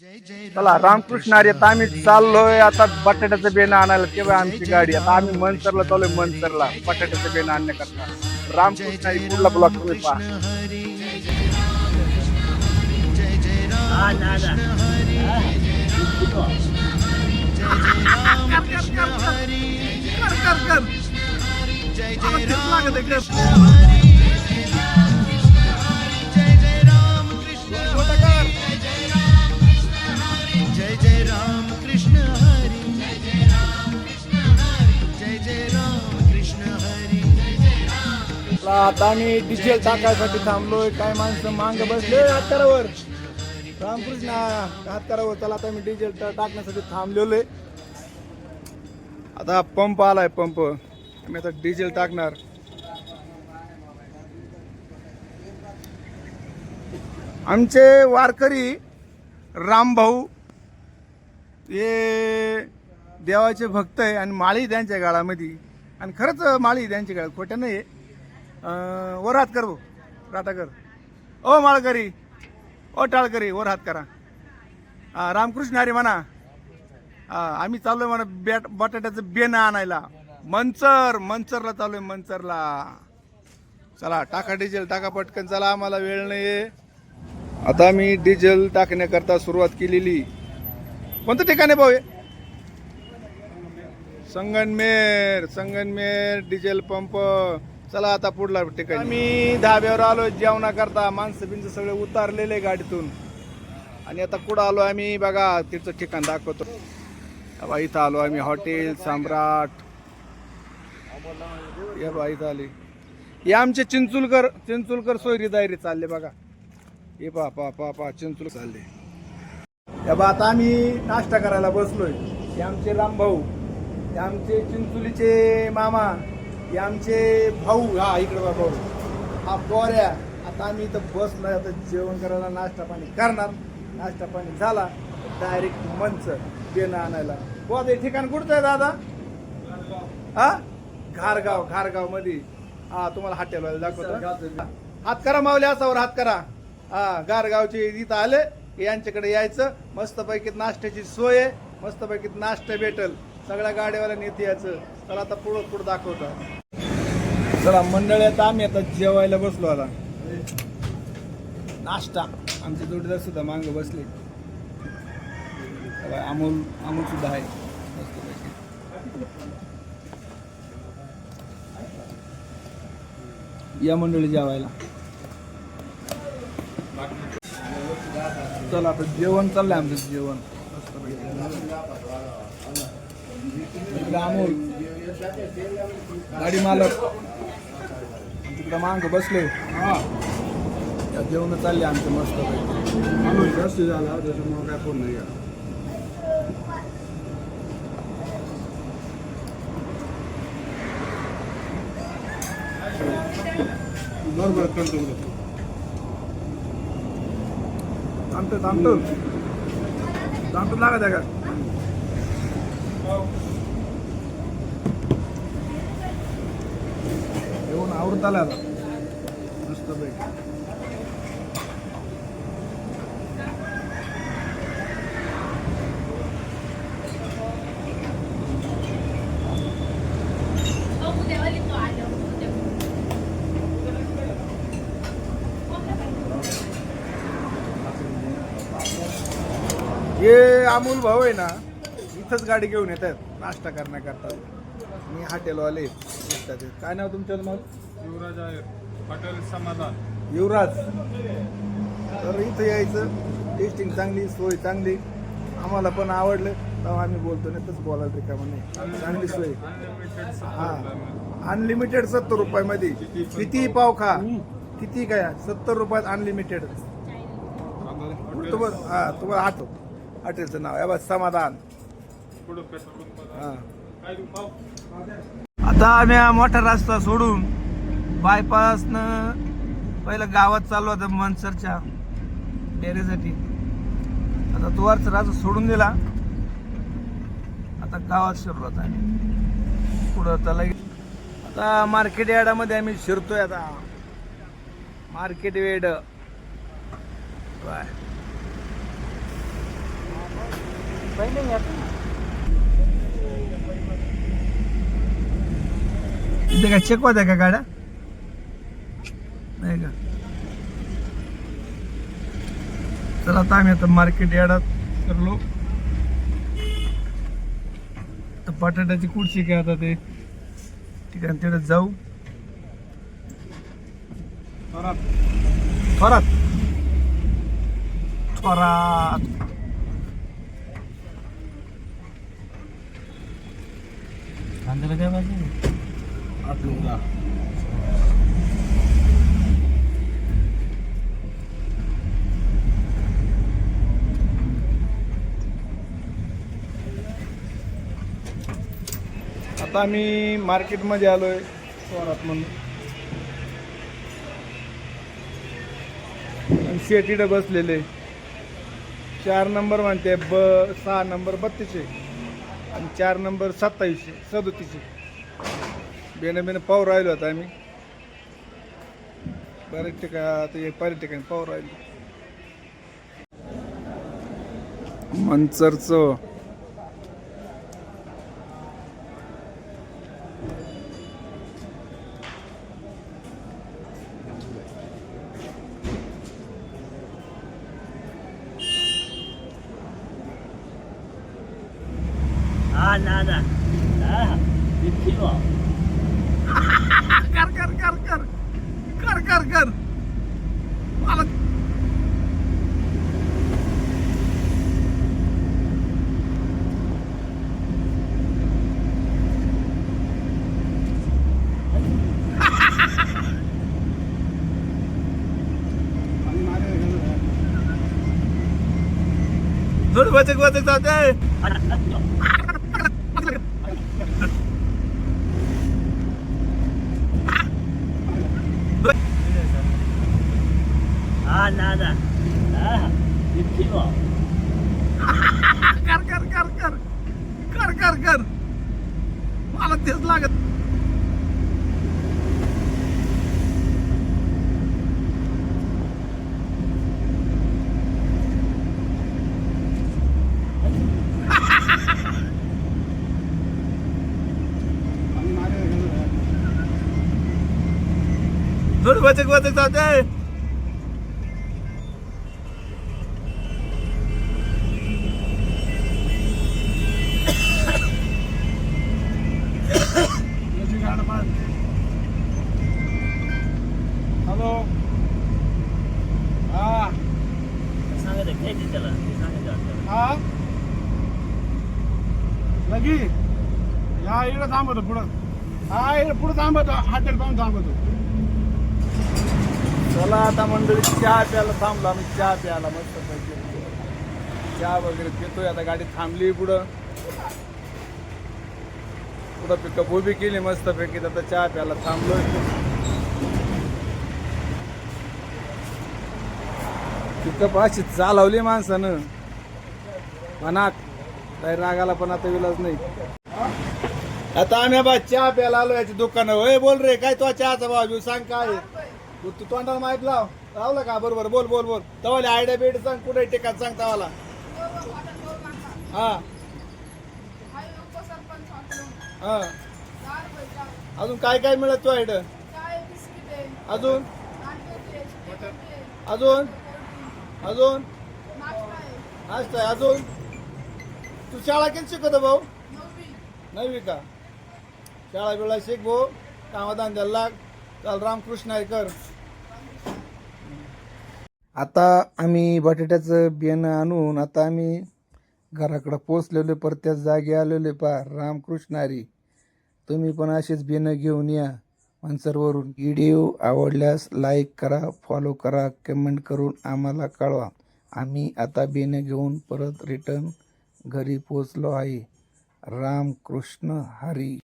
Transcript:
चला रामकृष्ण अरे आम्ही चाललोय आता बटाट्याचं बेणं आणायला तेव्हा आमची गाडी. आता आम्ही मनसरला चाललोय मनसरला. बटाट्याचं बेणं आणण्याकरता. रामकृष्ण हरी पुढला ब्लॉक तुम्ही पहा. जय आता आम्ही डिझेल टाकायसाठी थांबलोय. काय माणसं मांग बसले हातकारावर रामकृष्ण हातकारावर चला आता मी डिझेल टाकण्यासाठी थांबलेलो आहे आता पंप आलाय पंप. आम्ही आता डिझेल टाकणार. आमचे वारकरी रामभाऊ हे देवाचे भक्त आहे आणि माळी त्यांच्या गाळामध्ये. आणि खरंच माळी त्यांच्या गाळात खोट्या नाही आहे. वर हात कर भाऊ. राटा कर. ओ माळकरी. ओ टाळकरी वर हात करा. हा, रामकृष्ण हरी म्हणा. हा, आम्ही चाललोय म्हणा बॅट बटाट्याचं बेणं आणायला. मंचर मंचरला चालू आहे मंचरला. चला टाका डिझेल टाका पटकन. चला आम्हाला वेळ नाही आता मी डिझेल टाकण्याकरता सुरुवात केलेली. कोणतं ठिकाण आहे भाऊ हे? संगनमेर संगनमेर डिझेल पंप. चला आता पुढला ठिकाणी. आम्ही धाब्यावर आलो जेवणाकरता माणसं बिंच सगळे उतारलेले गाडीतून. आणि आता कुठं आलो आम्ही? बघा तिथचं ठिकाण दाखवतो. बा इथं आलो आम्ही. हॉटेल सम्राट. या बा इथं आले. हे आमचे चिंचुलकर चिंचुलकर सोयरी दायरी चालले बघा. हे पा पा पा पा चिंचुल चालले. या बा आता आम्ही नाश्ता करायला बसलोय. हे आमचे रामभाऊ. हे आमचे चिंचुलीचे मामा. हे आमचे भाऊ हा इकडे बा भाऊ. हा पोऱ्या आता आम्ही इथं बसलोय आता जेवण करायला नाश्ता पाणी करणार. नाश्ता पाणी झाला डायरेक्ट मंच बेणं आणायला. बुवा ते ठिकाण कुठचं आहे दादा? हा? घारगाव घारगावमध्ये हा तुम्हाला हॉटेल दाखवतो. हात करा मावले असावर हात करा. हा गारगावचे इथं आले की यांच्याकडे यायचं. मस्तपैकी नाश्त्याची सोय आहे. मस्तपैकी नाश्ता भेटल. सगळ्या गाडीवाल्या नेते यायचं. चला आता पुढं पुढं दाखवतो. चला मंडळी आता आम्ही आता जेवायला बसलो आता. नाश्ता. आमचे जोडीदार सुद्धा मांग बसले. अमोल अमोल सुद्धा आहे. या मंडळी जेवायला. चला आता जेवण चाललंय आमचं जेवण. अमोल गाडी मालक. तिकडं मांग बसले. जेवण चालले आमचं मस्त जास्त झाला त्याच्यामुळे काय फोन नाही बरोबर करतो थांबतो. थांबतो थांबतो. लागा त्या का? येऊन आवडत आला आता. मस्त पैकी. हे अमोल भाऊ आहे ना इथंच गाडी घेऊन येतात नाश्ता करण्याकरता. मी हॉटेलवाले दिसतात हे. काय नाव तुमचं मग? युवराज आहे हॉटेल समाधान. युवराज. तर इथं यायचं टेस्टिंग चांगली सोय चांगली. आम्हाला पण आवडलं तेव्हा आम्ही बोलतो नाही तसं बोलायला रिकामा नाही. चांगली सोय. अनलिमिटेड हा. अनलिमिटेड सत्तर रुपयामध्ये. किती पाव खा. किती काय? सत्तर रुपयात अनलिमिटेड तुम्हाला हा तुम्हाला आठव. हॉटेलचं नाव आहे. बस समाधान. आता आम्ही मोठा रस्ता सोडून बायपासनं पहिलं गावात चाललो होता मनसरच्या डेअरीसाठी आता तो राजा रस्ता सोडून दिला. आता गावात शिरलो आता आम्ही. पुढं आता लगेच आता मार्केट यार्डामध्ये आम्ही शिरतोय आता. मार्केट वेड बाय. इथे काय चेक होत्या का गाड्या? नाही का? चला आता आम्ही आता मार्केट यार्डात करलो तर बटाट्याची कुडशी काय आता ते? ठिकाण आहे तिकडे जाऊ. थोरात. थोरात. थोरात. कांद्याला काय पाहिजे. आपल्याला आता आम्ही मार्केटमध्ये आलोय स्वरात म्हणून. शेतीड बसलेले. चार नंबर म्हणते ब सहा नंबर बत्तीसशे. आणि चार नंबर सत्तावीसशे सदोतीसशे. बेनं बेनं पाव राहिलो आता आम्ही. बऱ्याच ठिकाणी आता बऱ्याच ठिकाणी पाव राहिलो. मंचरचं. हा दादा किती बा कर कर कर कर कर कर कर मला थोडं बचक बचक जाते हा दादा किती बा कर कर कर कर. कर कर कर. मला तेच लागत. थोडं बचक बचक जाते या इकडे पुढं. हा इकडे पुढं थांबतो हॉटेल पाहून थांबतो चला आता मंडळी चहा प्यायला थांबलो आम्ही. चहा प्यायला मस्त चहा वगैरे पितोय आता गाडी थांबली पुढं. पुढं पिकअप उभी केली मस्त पैकी आता चहा प्यायला थांबलोय. पिकअप अशी चालवली माणसानं. मनात काही रागाला पण आता विलाज नाही. आता आम्ही बा चहा प्यायला आलो याच्या दुकानावर. होय बोल रे काय तो चहाचा भाव घेऊ सांग काय? तू तू तोंडाला माहीत लाव. लावलं का? बरोबर बोल बोल बोल. तवाले आयडिया बेड सांग कुठे टिकात सांग तवाला. हा. हा. अजून काय काय मिळत तो आयड? अजून? अजून? अजून? नाश्ता आहे अजून? तू शाळा किती शिकवतो भाऊ? नववी का? शाळा बिळा शिक कामाधान द्यायला लाग चाल रामकृष्ण आहे कर आता आम्ही बटाट्याचं बियाणं आणून आता आम्ही घराकडं पोचलेलो परत त्याच जागी आलेले पा रामकृष्ण हरी तुम्ही पण असेच बियाणं घेऊन या मनसरवरून. व्हिडिओ आवडल्यास लाईक करा फॉलो करा कमेंट करून आम्हाला कळवा. आम्ही आता बियाणं घेऊन परत रिटर्न घरी पोचलो आहे. रामकृष्ण हरी.